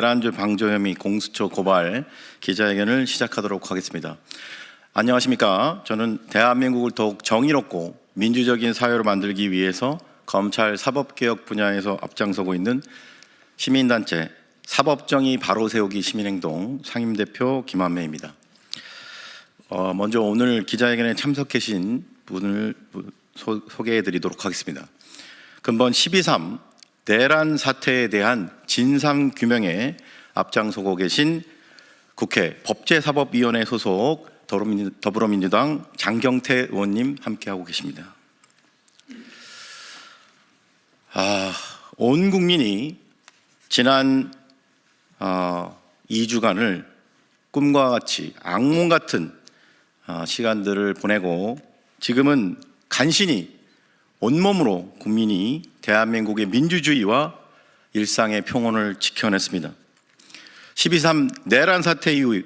내란죄 방조 혐의 공수처 고발 기자회견을 시작하도록 하겠습니다. 안녕하십니까? 저는 대한민국을 더욱 정의롭고 민주적인 사회로 만들기 위해서 검찰 사법개혁 분야에서 앞장서고 있는 시민단체 사법정의 바로 세우기 시민행동 상임대표 김한매입니다. 어, 먼저 오늘 기자회견에 참석하신 분을 소, 소개해드리도록 하겠습니다. 근본 12.3 내란 사태에 대한 진상 규명에 앞장서고 계신 국회 법제사법위원회 소속 더불어민- 더불어민주당 장경태 의원님 함께하고 계십니다. 아, 온 국민이 지난 어, 2주간을 꿈과 같이 악몽 같은 어, 시간들을 보내고 지금은 간신히 온몸으로 국민이 대한민국의 민주주의와 일상의 평온을 지켜냈습니다. 12.3 내란 사태 이후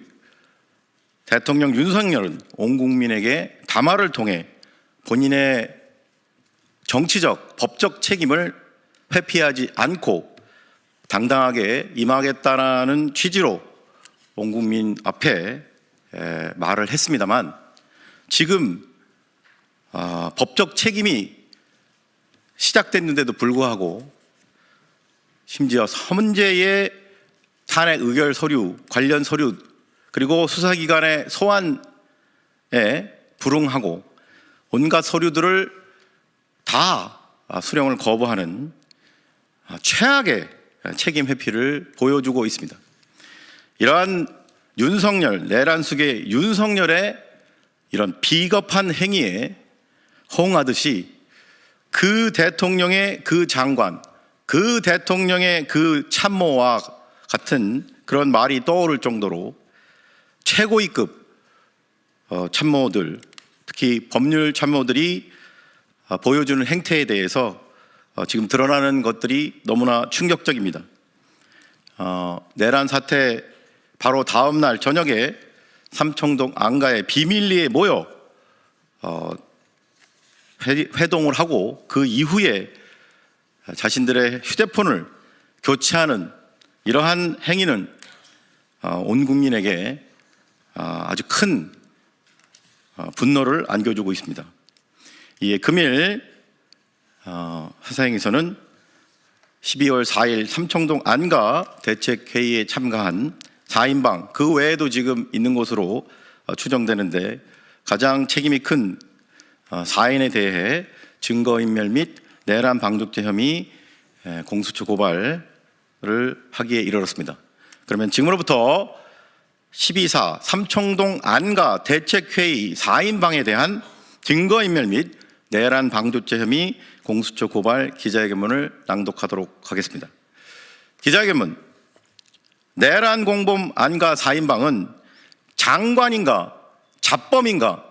대통령 윤석열은 온 국민에게 담화를 통해 본인의 정치적, 법적 책임을 회피하지 않고 당당하게 임하겠다라는 취지로 온 국민 앞에 에, 말을 했습니다만 지금 아, 법적 책임이 시작됐는데도 불구하고 심지어 헌재의 탄핵 의결 서류, 관련 서류 그리고 수사기관의 소환에 불응하고 온갖 서류들을 다 수령을 거부하는 최악의 책임 회피를 보여주고 있습니다. 이러한 윤석열, 내란숙의 윤석열의 이런 비겁한 행위에 호응하듯이 그 대통령의 그 장관, 그 대통령의 그 참모와 같은 그런 말이 떠오를 정도로 최고위급 어, 참모들, 특히 법률 참모들이 어, 보여주는 행태에 대해서 어, 지금 드러나는 것들이 너무나 충격적입니다. 어, 내란 사태 바로 다음 날 저녁에 삼청동 안가에 비밀리에 모여 어, 회- 회동을 하고 그 이후에 자신들의 휴대폰을 교체하는 이러한 행위는 어, 온 국민에게 어, 아주 큰 어, 분노를 안겨주고 있습니다. 이에 금일 어, 화사행에서는 12월 4일 삼청동 안가 대책회의에 참가한 4인방 그 외에도 지금 있는 것으로 어, 추정되는데 가장 책임이 큰 어, 4인에 대해 증거인멸 및 내란 방조죄 혐의 에, 공수처 고발을 하기에 이르렀습니다. 그러면 지금으로부터 12사 삼청동 안가 대책회의 4인방에 대한 증거인멸 및 내란 방조죄 혐의 공수처 고발 기자회견문을 낭독하도록 하겠습니다. 기자회견문 내란 공범 안가 4인방은 장관인가 잡범인가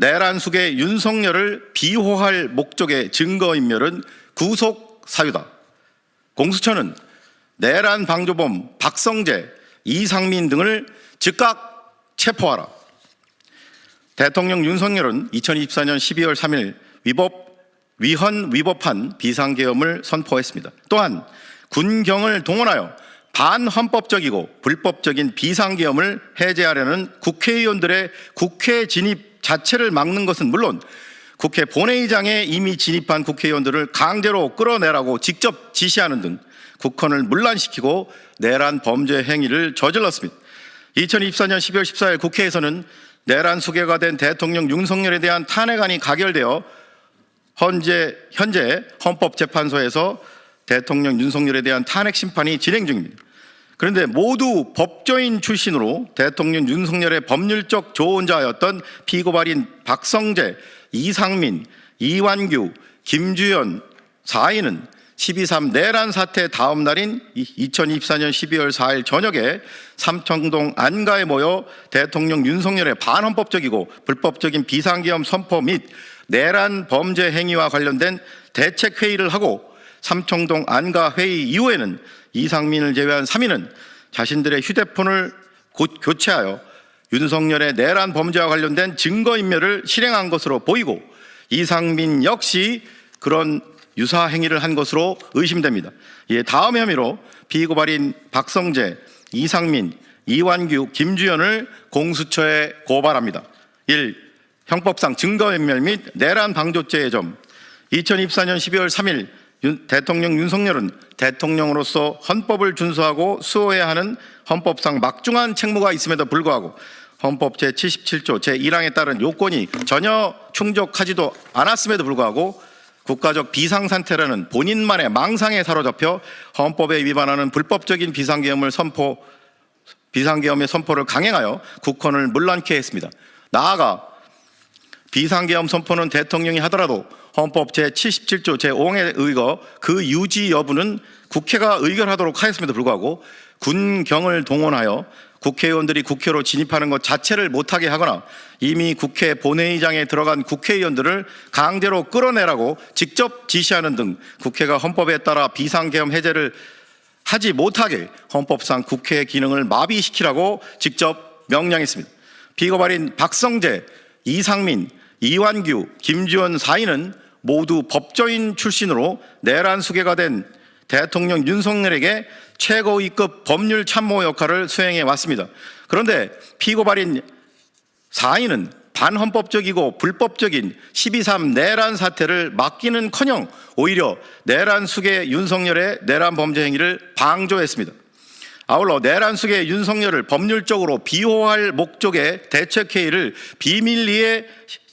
내란 숙의 윤석열을 비호할 목적의 증거인멸은 구속 사유다. 공수처는 내란 방조범 박성재, 이상민 등을 즉각 체포하라. 대통령 윤석열은 2024년 12월 3일 위법 위헌 위법한 비상계엄을 선포했습니다. 또한 군경을 동원하여 반헌법적이고 불법적인 비상계엄을 해제하려는 국회의원들의 국회 진입 자체를 막는 것은 물론 국회 본회의장에 이미 진입한 국회의원들을 강제로 끌어내라고 직접 지시하는 등 국헌을 문란시키고 내란 범죄 행위를 저질렀습니다. 2024년 12월 14일 국회에서는 내란 수개가 된 대통령 윤석열에 대한 탄핵안이 가결되어 현재, 현재 헌법재판소에서 대통령 윤석열에 대한 탄핵 심판이 진행 중입니다. 그런데 모두 법조인 출신으로 대통령 윤석열의 법률적 조언자였던 피고발인 박성재, 이상민, 이완규, 김주연 4인은 12.3 내란 사태 다음 날인 2024년 12월 4일 저녁에 삼청동 안가에 모여 대통령 윤석열의 반헌법적이고 불법적인 비상계엄 선포 및 내란 범죄 행위와 관련된 대책 회의를 하고 삼청동 안가 회의 이후에는 이상민을 제외한 3인은 자신들의 휴대폰을 곧 교체하여 윤석열의 내란 범죄와 관련된 증거인멸을 실행한 것으로 보이고 이상민 역시 그런 유사 행위를 한 것으로 의심됩니다. 예, 다음 혐의로 피고발인 박성재, 이상민, 이완규, 김주현을 공수처에 고발합니다. 1. 형법상 증거인멸 및 내란 방조죄의 점 2024년 12월 3일 윤- 대통령 윤석열은 대통령으로서 헌법을 준수하고 수호해야 하는 헌법상 막중한 책무가 있음에도 불구하고 헌법 제77조 제1항에 따른 요건이 전혀 충족하지도 않았음에도 불구하고 국가적 비상상태라는 본인만의 망상에 사로잡혀 헌법에 위반하는 불법적인 비상계엄을 선포 비상계엄의 선포를 강행하여 국헌을 문란케 했습니다. 나아가 비상계엄 선포는 대통령이 하더라도 헌법 제77조 제5항에 의거 그 유지 여부는 국회가 의결하도록 하였음에도 불구하고 군경을 동원하여 국회의원들이 국회로 진입하는 것 자체를 못하게 하거나 이미 국회 본회의장에 들어간 국회의원들을 강제로 끌어내라고 직접 지시하는 등 국회가 헌법에 따라 비상계엄 해제를 하지 못하게 헌법상 국회의 기능을 마비시키라고 직접 명령했습니다. 피고발인 박성재, 이상민, 이완규, 김지원 사인은 모두 법조인 출신으로 내란 수괴가 된 대통령 윤석열에게 최고위급 법률 참모 역할을 수행해 왔습니다. 그런데 피고발인 사인은 반헌법적이고 불법적인 12.3 내란 사태를 막기는 커녕 오히려 내란 수계 윤석열의 내란 범죄 행위를 방조했습니다. 아울러 내란 수계 윤석열을 법률적으로 비호할 목적의 대책회의를 비밀리에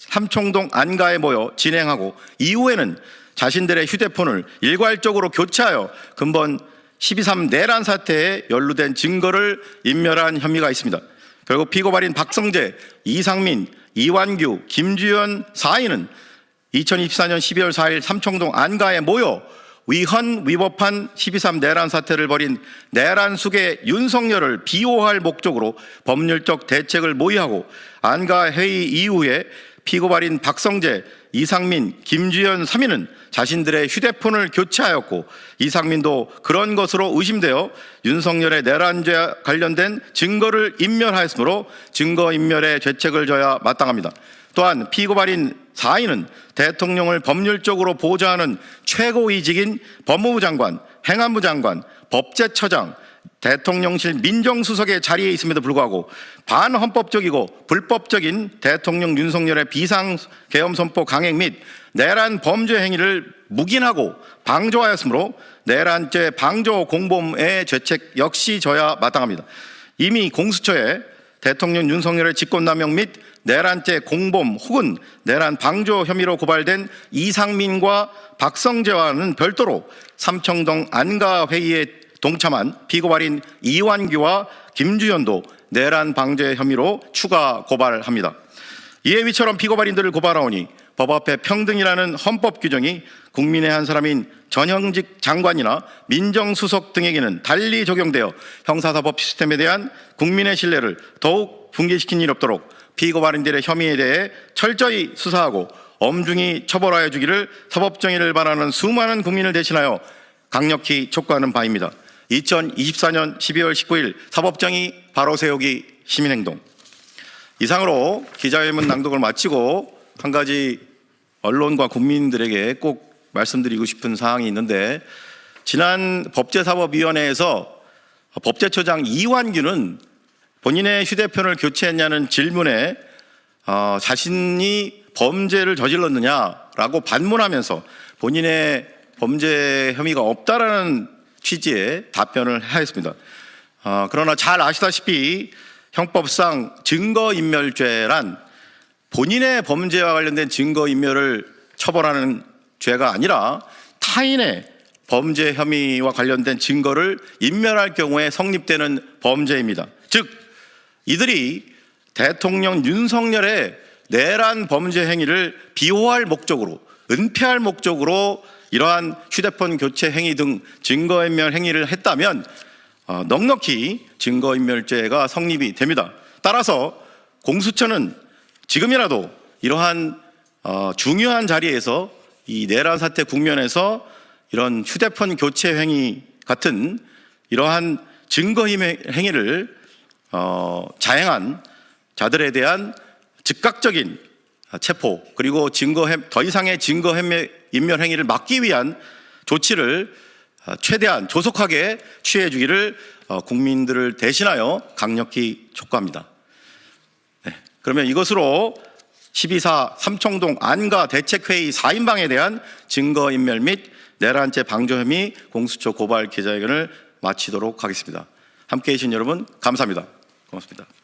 삼청동 안가에 모여 진행하고 이후에는 자신들의 휴대폰을 일괄적으로 교체하여 근본 12.3 내란 사태에 연루된 증거를 인멸한 혐의가 있습니다. 결국 피고발인 박성재, 이상민, 이완규, 김주현 사인은 2024년 12월 4일 삼청동 안가에 모여 위헌 위법한 12.3 내란 사태를 벌인 내란 수계 윤석열을 비호할 목적으로 법률적 대책을 모의하고 안가 회의 이후에 피고발인 박성재, 이상민, 김주현 3인은 자신들의 휴대폰을 교체하였고 이상민도 그런 것으로 의심되어 윤석열의 내란죄 관련된 증거를 인멸하였으므로 증거인멸의 죄책을 져야 마땅합니다. 또한 피고발인 4인은 대통령을 법률적으로 보좌하는 최고위직인 법무부 장관, 행안부 장관, 법제처장, 대통령실 민정수석의 자리에 있음에도 불구하고 반헌법적이고 불법적인 대통령 윤석열의 비상계엄 선포 강행 및 내란 범죄 행위를 묵인하고 방조하였으므로 내란죄 방조 공범의 죄책 역시 져야 마땅합니다. 이미 공수처에 대통령 윤석열의 직권남용 및 내란죄 공범 혹은 내란 방조 혐의로 고발된 이상민과 박성재와는 별도로 삼청동 안가 회의에 동참한 피고발인 이완규와 김주현도 내란 방제 혐의로 추가 고발합니다. 이에 위처럼 피고발인들을 고발하오니 법 앞에 평등이라는 헌법 규정이 국민의 한 사람인 전형직 장관이나 민정수석 등에게는 달리 적용되어 형사사법 시스템에 대한 국민의 신뢰를 더욱 붕괴시킨 일 없도록 피고발인들의 혐의에 대해 철저히 수사하고 엄중히 처벌하여 주기를 사법정의를 바라는 수많은 국민을 대신하여 강력히 촉구하는 바입니다. 2024년 12월 19일 사법정의 바로 세우기 시민행동. 이상으로 기자회견 낭독을 마치고 한 가지 언론과 국민들에게 꼭 말씀드리고 싶은 사항이 있는데 지난 법제사법위원회에서 법제처장 이완규는 본인의 휴대폰을 교체했냐는 질문에 어, 자신이 범죄를 저질렀느냐라고 반문하면서 본인의 범죄 혐의가 없다라는 취지의 답변을 하였습니다. 어, 그러나 잘 아시다시피 형법상 증거인멸죄란 본인의 범죄와 관련된 증거인멸을 처벌하는 죄가 아니라 타인의 범죄 혐의와 관련된 증거를 인멸할 경우에 성립되는 범죄입니다. 즉, 이들이 대통령 윤석열의 내란 범죄 행위를 비호할 목적으로, 은폐할 목적으로 이러한 휴대폰 교체 행위 등 증거인멸 행위를 했다면 어, 넉넉히 증거인멸죄가 성립이 됩니다. 따라서 공수처는 지금이라도 이러한 어, 중요한 자리에서 이 내란 사태 국면에서 이런 휴대폰 교체 행위 같은 이러한 증거 행위를 어, 자행한 자들에 대한 즉각적인 체포 그리고 증거 더 이상의 증거 인멸 행위를 막기 위한 조치를 어, 최대한 조속하게 취해 주기를 어, 국민들을 대신하여 강력히 촉구합니다. 네, 그러면 이것으로 12사 삼청동 안가 대책회의 4인방에 대한 증거인멸 및 내란죄 방조 혐의 공수처 고발 기자회견을 마치도록 하겠습니다. 함께해 주신 여러분 감사합니다. 고맙습니다.